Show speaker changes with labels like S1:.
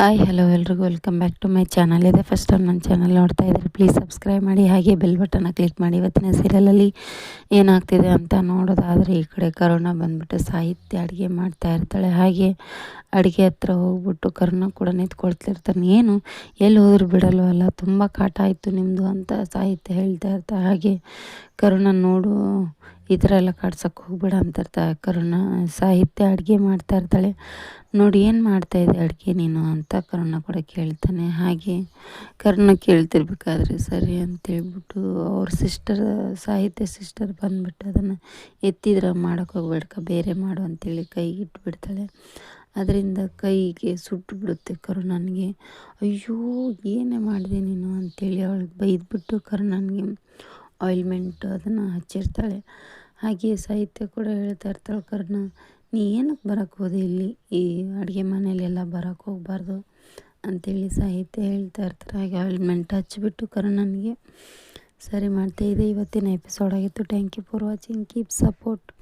S1: Hi hello ಎಲ್ರಿಗೂ. Welcome back to my channel ಇದೆ first time ನನ್ನ ಚಾನಲ್ ನೋಡ್ತಾ ಇದ್ದರೆ ಪ್ಲೀಸ್ ಸಬ್ಸ್ಕ್ರೈಬ್ ಮಾಡಿ, ಹಾಗೆ ಬೆಲ್ ಬಟನ್ನ ಕ್ಲಿಕ್ ಮಾಡಿ. ಇವತ್ತಿನ ಸೀರಿಯಲಲ್ಲಿ ಏನಾಗ್ತಿದೆ ಅಂತ ನೋಡೋದಾದರೆ ಈ ಕಡೆ ಕರುಣ ಬಂದ್ಬಿಟ್ಟು ಸಾಹಿತ್ಯ ಅಡುಗೆ ಮಾಡ್ತಾ ಇರ್ತಾಳೆ. ಹಾಗೆ ಅಡುಗೆ ಹತ್ರ ಹೋಗ್ಬಿಟ್ಟು ಕರುಣ ಕೂಡ ನಿಂತ್ಕೊಳ್ತಿರ್ತಾನೆ. ಏನು, ಎಲ್ಲಿ ಹೋದ್ರು ಬಿಡಲ್ವಲ್ಲ, ತುಂಬ ಕಾಟ ಆಯಿತು ನಿಮ್ಮದು ಅಂತ ಸಾಹಿತ್ಯ ಹೇಳ್ತಾ ಇರ್ತಾ. ಹಾಗೆ ಕರುಣ ನೋಡು ಈ ಥರ ಎಲ್ಲ ಕಾಡ್ಸೋಕ್ಕೆ ಹೋಗ್ಬೇಡ ಅಂತಿರ್ತಾಳೆ ಕರುಣ. ಸಾಹಿತ್ಯ ಅಡುಗೆ ಮಾಡ್ತಾ ಇರ್ತಾಳೆ. ನೋಡಿ ಏನು ಮಾಡ್ತಾಯಿದ್ದೆ ಅಡುಗೆ ನೀನು ಅಂತ ಕರುಣ ಕೂಡ ಕೇಳ್ತಾನೆ. ಹಾಗೆ ಕರುಣ ಕೇಳ್ತಿರ್ಬೇಕಾದ್ರೆ ಸರಿ ಅಂತೇಳ್ಬಿಟ್ಟು ಅವ್ರ ಸಿಸ್ಟರ್ ಸಾಹಿತ್ಯ ಸಿಸ್ಟರ್ ಬಂದ್ಬಿಟ್ಟು ಅದನ್ನು ಎತ್ತಿದ್ರೆ ಮಾಡೋಕೆ ಹೋಗ್ಬೇಡ್ಕ ಬೇರೆ ಮಾಡು ಅಂತೇಳಿ ಕೈಗೆ ಇಟ್ಬಿಡ್ತಾಳೆ. ಅದರಿಂದ ಕೈಗೆ ಸುಟ್ಟು ಬಿಡುತ್ತೆ ಕರುಣನಿಗೆ. ಅಯ್ಯೋ, ಏನೇ ಮಾಡಿದೆ ನೀನು ಅಂತೇಳಿ ಅವಳಿಗೆ ಬೈದ್ಬಿಟ್ಟು ಕರುಣನಿಗೆ ಆಯಿಲ್ಮೆಂಟ್ ಅದನ್ನು ಹಚ್ಚಿರ್ತಾಳೆ. ಹಾಗೆ ಸಾಹಿತ್ಯ ಕೂಡ ಹೇಳ್ತಾ ಇರ್ತಾಳೆ ಕರ್ಣ. ನೀ ಏನಕ್ಕೆ ಬರೋಕ್ಕೆ ಹೋದೆ ಇಲ್ಲಿ? ಈ ಅಡುಗೆ ಮನೆಯಲ್ಲೆಲ್ಲ ಬರೋಕ್ಕೆ ಹೋಗ್ಬಾರ್ದು ಅಂತೇಳಿ ಸಾಹಿತ್ಯ ಹೇಳ್ತಾ ಇರ್ತಾರೆ. ಹಾಗೆ ಮೆಂಟ್ ಹಚ್ಚಿಬಿಟ್ಟು ಕರ್ಣನಿಗೆ, ಸರಿ ಮಾಡ್ತಾ ಇದೆ ಇವತ್ತಿನ ಎಪಿಸೋಡ್ ಆಗಿತ್ತು. Thank you for watching keep support